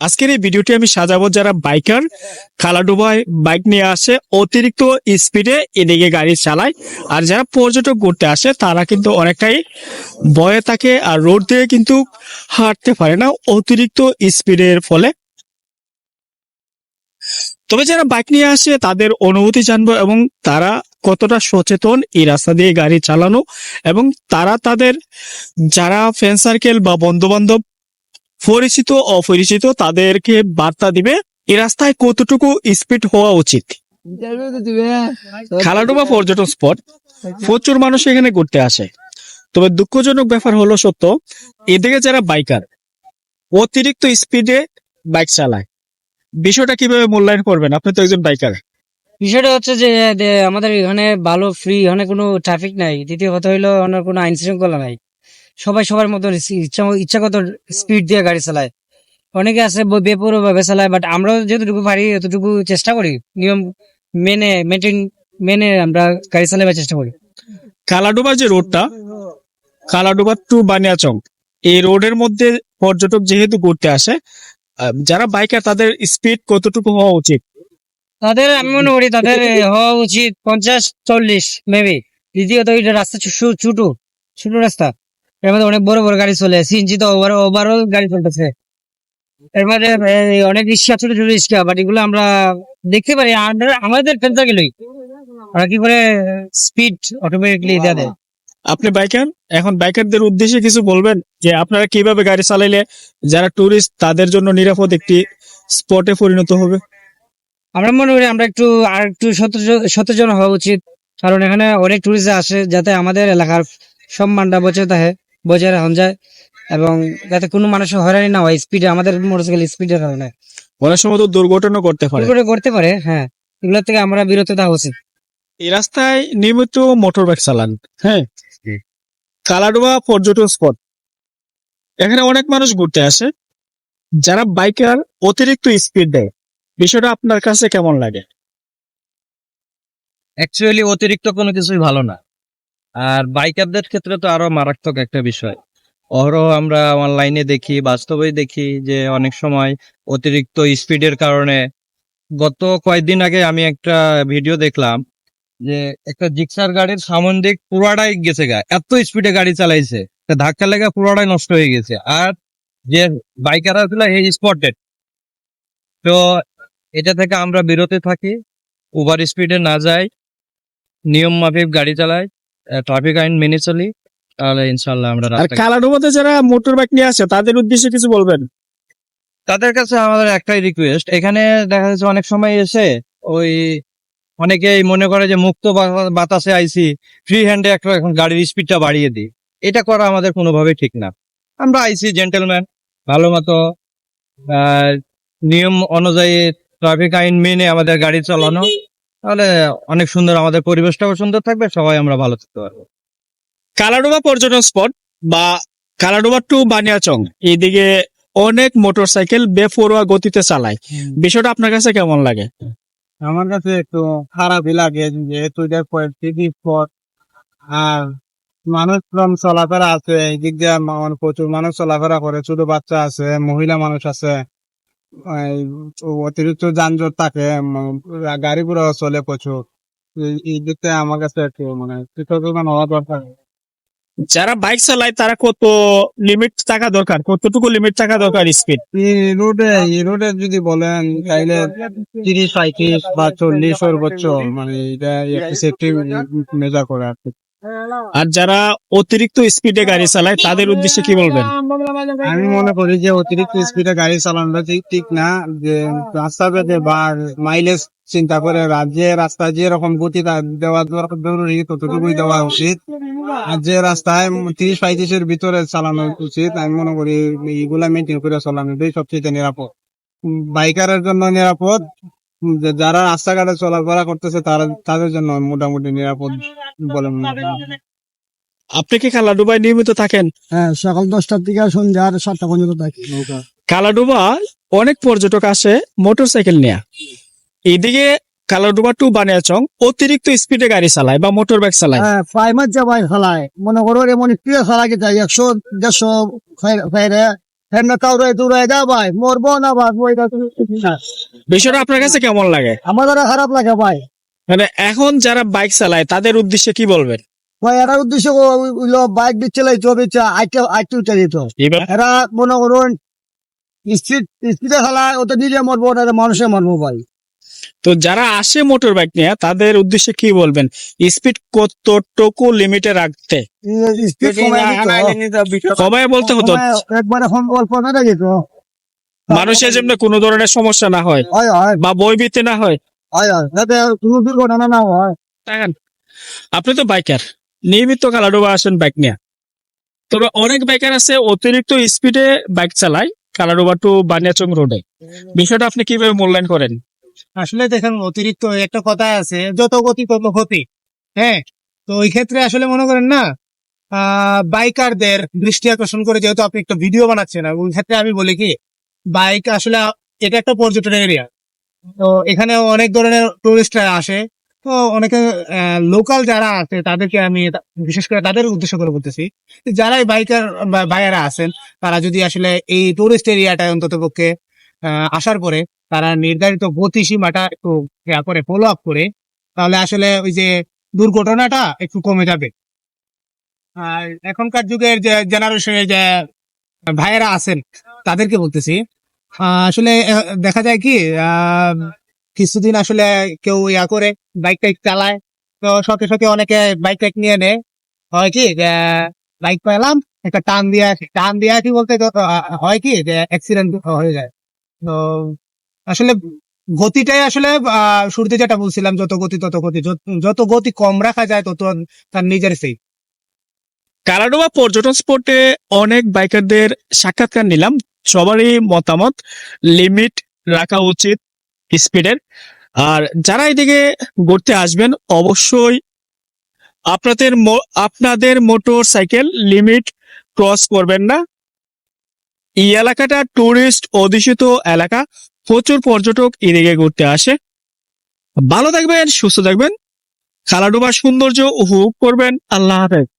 আজকের এই ভিডিওটি আমি সাজাবো যারা বাইকার খালাডুবায় বাইক নিয়ে আসে, অতিরিক্ত স্পিডে এদিকে গাড়ি চালায়। আর যারা পর্যটক ঘুরতে আসে, তারা কিন্তু অনেকটাই ভয়ে থাকে আর রোড দিয়ে কিন্তু হাঁটতে পারে না, অতিরিক্ত স্পিডের ফলে। তবে যারা বাইক নিয়ে আসে, তাদের অনুভূতি জানব এবং তারা কতটা সচেতন এই রাস্তা দিয়ে গাড়ি চালানো এবং তারা তাদের, যারা ফ্রেন্ড সার্কেল বা বন্ধু বান্ধব পরিচিত অপরিচিত তাদেরকে বার্তা দিবে এ রাস্তায় কতটুকু স্পিড হওয়া উচিত? খেলাডোবা পর্যটন স্পট, প্রচুর মানুষ এখানে ঘুরতে আসে। তবে দুঃখজনক ব্যাপার হলো সত্য, এদিকে যারা বাইকার অতিরিক্ত স্পিডে বাইক চালায়। বিষয়টা কীভাবে মূল্যায়ন করবেন? আপনি তো একজন বাইকার বিষয়টা হচ্ছে যে আমাদের এখানে ভালো ফ্রি এখানে কোনো ট্রাফিক নাই। দ্বিতীয় কথা হইল কোনো আইন শৃঙ্খলা নাই। সবাই সবার মতো ইচ্ছা ইচ্ছাগত স্পিড দিয়ে গাড়ি চালায়। অনেকে আছে ব- বেপরোয়াভাবে চালায় বাট আমরাও যতটুকু পারি ততটুকু চেষ্টা করি। নিয়ম মেনে মেনটেন মেনে আমরা গাড়ি চালাবার চেষ্টা করি। কালাডোবা যে রোডটা কালাডোবা টু বানিয়াচং এই রোডের মধ্যে পর্যটক যেহেতু ঘুরতে আসে যারা বাইকার তাদের স্পিড কতটুকু হওয়া উচিত? তাদের আমি মনে করি তাদের হওয়া উচিত পঞ্চাশ চল্লিশ মেবি দ্বিতীয়ত এটা রাস্তা ছোট ছোট ছোট রাস্তা। এর মধ্যে অনেক বড় বড় গাড়ি চলে সিএনজি তো ওভার ওভারঅল গাড়ি চলতেছে। এর মধ্যে অনেক রিক্সা ছোট ছোট রিক্সা বাট এগুলো আমরা দেখতে পারি। আমাদের- ফেলতে গেলই ওরা কি করে স্পিড অটোমেটিকলি দেওয়া দেয়। আপনি বাইকার এখন বাইকারদের উদ্দেশ্যে কিছু বলবেন? যে আপনারা কীভাবে গাড়ি চালাইলে যারা টুরিস্ট তাদের জন্য নিরাপদ একটি স্পটে পরিণত হবে? আমরা মনে করি আমরা একটু আর একটু সচেতন- হওয়া উচিত। কারণ এখানে অনেক টুরিস্ট আসে যাতে আমাদের এলাকার সম্মানটা বজায় থাকে। বজায় রাখা যায় এবং যাতে কোনো মানুষের হয়রানি না হয় স্পিডে আমাদের মোটরসাইকেল স্পিডের কারণে। অনেক সময় তো দুর্ঘটনা করতে পারে। এগুলো করতে পারে হ্যাঁ। এগুলো থেকে আমরা বিরত থাকা উচিত। এই রাস্তায় নিয়মিত মোটর বাইক চালান হ্যাঁ? কালাডোবা পর্যটন স্পট এখানে অনেক মানুষ ঘুরতে আসে যারা বাইকার অতিরিক্ত স্পিড দেয়। বিষয়টা আপনার কাছে কেমন লাগে? অ্যাকচুয়ালি অতিরিক্ত কোনো কিছুই ভালো না। আর বাইকারদের ক্ষেত্রে তো আরও মারাত্মক একটা বিষয়। অহরহ আমরা অনলাইনে দেখি, বাস্তবেই দেখি যে অনেক সময় অতিরিক্ত স্পিডের কারণে গত কয়েকদিন আগে আমি একটা ভিডিও দেখলাম যে একটা জিক্সার গাড়ির সামন দিক পুরাটাই গেছে গা, এত স্পিডে গাড়ি চালাইছে ধাক্কা লেগে পুরাটাই নষ্ট হয়ে গেছে। আর যে বাইকাররা ছিল এই স্পটেড। তো এটা থেকে আমরা বিরতে থাকি ওভার স্পিডে না যাই, নিয়ম মাফিক গাড়ি চালাই ট্রাফিক আইন মেনে চলি তাহলে ইনশাল্লাহ আমরা আর কালাডোবাতে যারা মোটর বাইক নিয়ে আসে তাদের উদ্দেশ্যে কিছু বলবেন? তাদের কাছে আমাদের একটাই রিকোয়েস্ট এখানে দেখা যাচ্ছে অনেক সময় এসে ওই অনেকেই মনে করে যে মুক্ত বাতাসে আইসি ফ্রি হ্যান্ডে একটা এখন গাড়ির স্পিডটা বাড়িয়ে দিই। এটা করা আমাদের কোনোভাবেই ঠিক না। আমরা আইসি জেন্টেলম্যান ভালো মতো নিয়ম অনুযায়ী ট্রাফিক আইন মেনে আমাদের গাড়ি চালানো। তাহলে অনেক সুন্দর আমাদের পরিবেশটাও সুন্দর থাকবে সবাই আমরা ভালো থাকতে পারব। কালাডোবা পর্যটন স্পট বা কালাডোবা টু বানিয়াচং এইদিকে অনেক মোটরসাইকেল বেপরোয়া গতিতে চালায়। বিষয়টা আপনার কাছে কেমন লাগে? আমার কাছে একটু খারাপই লাগে যেহেতু এটা পরিস্থিতি স্পট আর মানুষ কম চলাফেরা আছে এই দিক দিয়ে প্রচুর মানুষ চলাফেরা করে ছোট বাচ্চা আছে মহিলা মানুষ আছে। অতিরিক্ত যানজট থাকে গাড়ি ঘোড়া চলে প্রচুর। এই- এই দিক থেকে আমার কাছে একটু মানে সচেতন হওয়া দরকার। যারা বাইক চালায় তারা কত লিমিট থাকা দরকার? কতটুকু লিমিট থাকা দরকার স্পিড রোডে রোডে যদি বলেন তাইলে তিরিশ পঁয়ত্রিশ বা চল্লিশ সর্বোচ্চ মানে এটা একটু সেফটি মেজার করে আর কি। আর যারা অতিরিক্ত স্পিডে গাড়ি চালায় তাদের উদ্দেশ্যে কি বলবেন? আমি মনে করি যে অতিরিক্ত স্পিডে গাড়ি চালানোটা ঠিক ঠিক না। যে রাস্তাতে বা মাইলেজ চিন্তা করে রাজ্যে রাস্তা যে রকম গতি দেওয়া দরকার জরুরি ততটুকুই দেওয়া উচিত। আর যে রাস্তায় তিরিশ পঁয়ত্রিশের ভিতরে চালানো উচিত আমি মনে করি এইগুলা মেনটেন করে চালানোটাই সবচেয়ে নিরাপদ। বাইকারের জন্য নিরাপদ যারা রাস্তাঘাটে চলাফেরা করতেছে তারা তাদের জন্য মোটামুটি নিরাপদ বলে মনে হয় আপনি কি কালাডুবায় নিয়মিত থাকেন? হ্যাঁ সকাল দশটার থেকে সন্ধ্যার সাতটা পর্যন্ত থাকি। কালাডুবা অনেক পর্যটক আসে মোটর সাইকেল নিয়ে। এইদিকে কালাডুবা টু বানিয়াচং অতিরিক্ত স্পিডে গাড়ি চালায় বা মোটর বাইক চালায়। হ্যাঁ প্রাইমার যাবাই খেলায় মনে করো এমন স্পিডে খেলা গেছে একশো দেড়শো ভাই মরবো না। বিষয়টা আপনার কাছে কেমন লাগে? আমাদের খারাপ লাগে ভাই। মানে এখন যারা বাইক চালায় তাদের উদ্দেশ্যে কি বলবেন? ভাই এরা উদ্দেশ্য বাইক আইটে আইটে উঠে দিত এরা মনে করুন চালায় ওটা নিজে মরবো মানুষে মরবো ভাই। তো যারা আসে মোটর বাইক নিয়ে তাদের উদ্দেশ্যে কি বলবেন? স্পিড কতটুকু লিমিটে রাখতে? স্পিড কমায় বলতে হতো। একবারে অল্প না দিত। মানুষের যেমন কোনো ধরনের সমস্যা না হয়। বা বইবিতে না হয়। হয় হয়। কোনো দুর্ঘটনা না হয়। দেখেন আপনি তো বাইকার নিয়মিত কালাডোবা আসেন বাইক নিয়ে। তবে অনেক বাইকার আছে অতিরিক্ত স্পিডে বাইক চালায় কালাডোবা টু বানিয়াচং রোডে বিষয়টা আপনি কীভাবে মূল্যায়ন করেন? আসলে দেখেন, অতিরিক্ত একটা কথা আছে, যত গতি তত ক্ষতি হ্যাঁ? তো ওই ক্ষেত্রে আসলে মনে করেন না বাইকারদের দৃষ্টি আকর্ষণ করে যেহেতু আপনি একটা ভিডিও বানাচ্ছেন ওই ক্ষেত্রে আমি বলি কি, বাইক আসলে এটা একটা পর্যটন এরিয়া তো এখানে অনেক ধরনের টুরিস্টরা আসে, তো অনেকে লোকাল যারা আছে, তাদেরকে আমি বিশেষ করে তাদের উদ্দেশ্য করে বলতেছি যারাই বাইকার বাইরা আছেন, তারা যদি আসলে এই টুরিস্ট এরিয়াটায় অন্তত পক্ষে আসার পরে তারা নির্ধারিত গতিসীমাটা একটু ইয়া করে ফলো আপ করে, তাহলে আসলে ওই যে দুর্ঘটনাটা একটু কমে যাবে। আর এখনকার যুগের যে জেনারেশনের যে ভাইয়েরা আছেন, তাদেরকে বলতেছি আসলে দেখা যায় কি কিছুদিন আসলে কেউ ইয়া করে বাইক টাইক চালায়, তো শখে শখে অনেকে বাইক টাইক নিয়ে নেয়। হয় কি বাইক পেলাম, একটা টান দিয়ে টান দিয়ে কি বলতে হয় কি, যে অ্যাক্সিডেন্ট হয়ে যায়। তো আসলে গতিটাই আসলে শুরুতে যেটা বলছিলাম, যত গতি তত গতি। যত- গতি কম রাখা যায়, তত তার নিজের সেই। কালাডোবা পর্যটন স্পটে অনেক বাইকারদের সাক্ষাৎকার নিলাম। সবারই মতামত, লিমিট রাখা উচিত স্পিডের। আর যারা এদিকে ঘুরতে আসবেন, অবশ্যই আপনাদের আপনাদের মোটর সাইকেল লিমিট ক্রস করবেন না। এই এলাকাটা টুরিস্ট অধিষ্ঠিত এলাকা। প্রচুর পর্যটক এদিকে ঘুরতে আসে। ভালো থাকবেন, সুস্থ থাকবেন। খালাডোবার সৌন্দর্য উপভোগ করবেন। আল্লাহ হাফেজ।